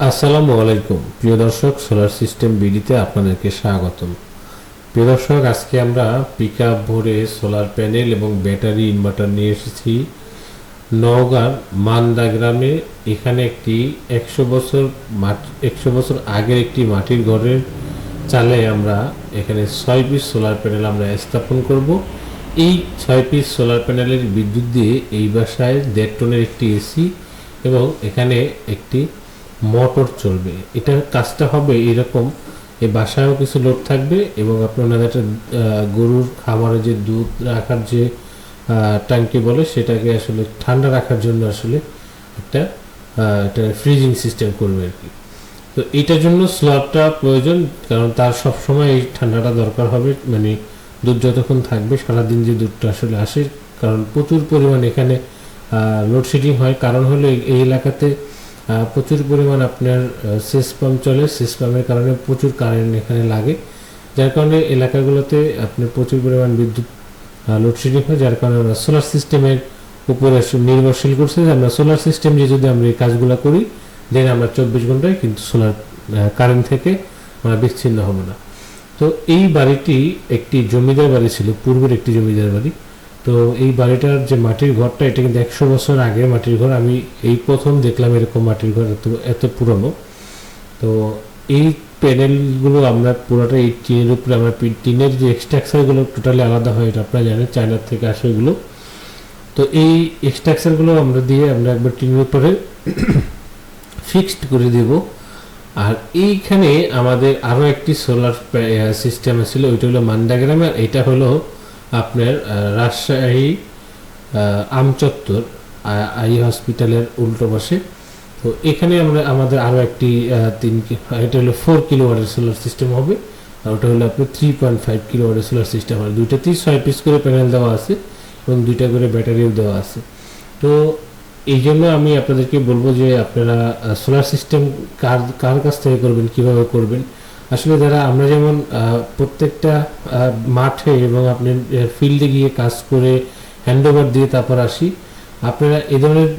আসসালামু আলাইকুম। প্রিয় দর্শক সোলার সিস্টেম বিডিতে আপনাদেরকে স্বাগতম। প্রিয় দর্শক, আজকে আমরা পিক ভরে সোলার প্যানেল এবং ব্যাটারি ইনভার্টার নিয়ে এসেছি নওগাঁর মান্দা গ্রামে। এখানে একটি একশো বছর একশো বছর আগের একটি মাটির ঘরের চালে আমরা এখানে ছয় পিস সোলার প্যানেল আমরা স্থাপন করব। এই ছয় পিস সোলার প্যানেলের বিদ্যুৎ দিয়ে এই বাসায় দেড় টনের একটি এসি এবং এখানে একটি মোটর চলবে। এটার কাজটা হবে এরকম এই বাসায়ও কিছু লোড থাকবে এবং আপনার একটা গরুর খামারে যে দুধ রাখার যে ট্যাঙ্কি বলে সেটাকে আসলে ঠান্ডা রাখার জন্য আসলে একটা এটা ফ্রিজিং সিস্টেম করবে আর কি। তো এটার জন্য স্লটটা প্রয়োজন, কারণ তার সব সময় এই ঠান্ডাটা দরকার হবে মানে দুধ যতক্ষণ থাকবে, সারাদিন যে দুধটা আসলে আসে, কারণ প্রচুর পরিমাণ এখানে লোডশেডিং হয়। কারণ হলো এই- এলাকাতে প্রচুর পরিমাণ আপনার সেচ পাম্প চলে। সেচ পাম্পের কারণে প্রচুর কারেন্ট এখানে লাগে। যার কারণে এলাকাগুলোতে আপনার প্রচুর পরিমাণ বিদ্যুৎ লোডশেডিং হয়, যার কারণে আমরা সোলার সিস্টেমের উপরে নির্ভরশীল করছে। আমরা সোলার সিস্টেম দিয়ে যদি আমরা এই কাজগুলো করি দেন আমরা চব্বিশ ঘন্টায় কিন্তু সোলার কারেন্ট থেকে আমরা বিচ্ছিন্ন হব না। তো এই বাড়িটি একটি জমিদার বাড়ি ছিল, পূর্বের একটি জমিদার বাড়ি। তো এই বাড়িটার যে মাটির ঘরটা, এটা কিন্তু একশো বছর আগের মাটির ঘর। আমি এই প্রথম দেখলাম এরকম মাটির ঘর এত এত পুরনো। তো এই প্যানেলগুলো আমরা পুরোটা এই টিনের উপরে আমরা টিনের যে এক্সট্রাকচারগুলো টোটালি আলাদা হয়, এটা আপনারা জানেন চায়নার থেকে আসে এগুলো তো এই এক্সট্রাকচারগুলো আমরা দিয়ে আমরা একবার টিনের উপরে ফিক্সড করে দেব। আর এইখানে আমাদের আরও একটি সোলার সিস্টেম ছিল ওইটা হলো মান্দাগ্রামে আর এটা হলো আপনার রাজশাহী আমচত্বর আই হসপিটালের উল্টো পাশে। তো এখানে আমরা, আমাদের আরও একটি তিন এটা হলো ফোর কিলোওয়াটের সোলার সিস্টেম হবে। আর ওটা হলো আপনার থ্রি পয়েন্ট ফাইভ কিলোওয়াটের সোলার সিস্টেম হবে। দুইটাতেই ছয় পিস করে প্যানেল দেওয়া আছে এবং দুইটা করে ব্যাটারিও দেওয়া আছে। তো এই জন্য আমি আপনাদেরকে বলব যে আপনারা সোলার সিস্টেম কার কার কাছ থেকে করবেন, কীভাবে করবেন আসলে যারা, আমরা যেমন প্রত্যেকটা মাঠে এবং আপনি ফিল্ডে গিয়ে কাজ করে হ্যান্ডওভার দিয়ে তারপর আসি, আপনারা এ ধরনের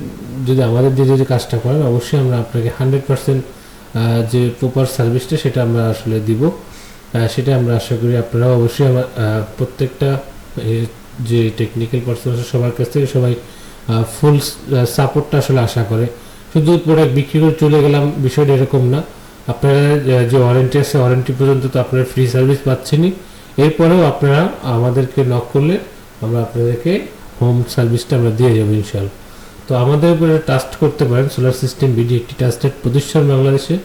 যদি আমাদের দিয়ে যদি কাজটা করেন, অবশ্যই আমরা আপনাকে হান্ড্রেড পার্সেন্ট যে প্রপার সার্ভিসটা সেটা আমরা আসলে দিব। সেটা আমরা আশা করি আপনারা অবশ্যই আমার প্রত্যেকটা যে টেকনিক্যাল পার্সন আছে সবার কাছ থেকে সবাই ফুল সাপোর্টটা আসলে আশা করে। শুধু প্রোডাক্ট বিক্রি করে চলে গেলাম বিষয়টা এরকম না। আপনারা যে ওয়ারেন্টি আছে ওয়ারেন্টি পর্যন্ত তো আপনারা ফ্রি সার্ভিস পাচ্ছেনই। এরপরেও আপনারা আমাদেরকে নক করলে আমরা আপনাদেরকে হোম সার্ভিসটা আমরা দিয়ে যাব ইনশাল্লাহ তো আমাদের উপরে ট্রাস্ট করতে পারেন সোলার সিস্টেম বিডি একটি ট্রাস্টেড প্রতিষ্ঠান বাংলাদেশে।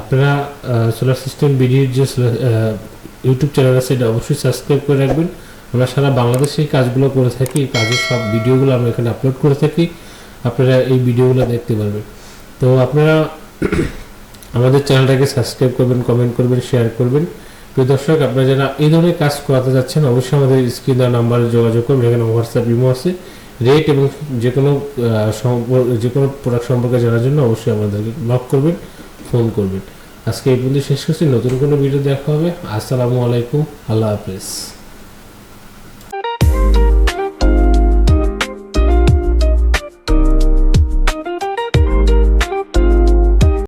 আপনারা সোলার সিস্টেম বিডির যে ইউটিউব চ্যানেল আছে, এটা অবশ্যই সাবস্ক্রাইব করে রাখবেন। আমরা সারা বাংলাদেশে কাজগুলো করে থাকি, এই কাজের সব ভিডিওগুলো আমরা এখানে আপলোড করে থাকি। আপনারা এই ভিডিওগুলো দেখতে পারবেন। তো আপনারা আমাদের চ্যানেলটাকে সাবস্ক্রাইব করবেন কমেন্ট করবেন শেয়ার করবেন। প্রিয় দর্শক, আপনারা যারা এই ধরনের কাজ করাতে যাচ্ছেন, অবশ্যই আমাদের স্ক্রিন দেওয়া নাম্বারে যোগাযোগ করবেন এখানে হোয়াটসঅ্যাপ ইমো আছে। রেট এবং যে কোনো যে কোনো প্রোডাক্ট সম্পর্কে জানার জন্য অবশ্যই আমাদেরকে নক করবেন ফোন করবেন। আজকে এই পর্যন্ত শেষ করছি। নতুন কোনো ভিডিও দেখা হবে। আসসালামু আলাইকুম। আল্লাহ হাফেজ।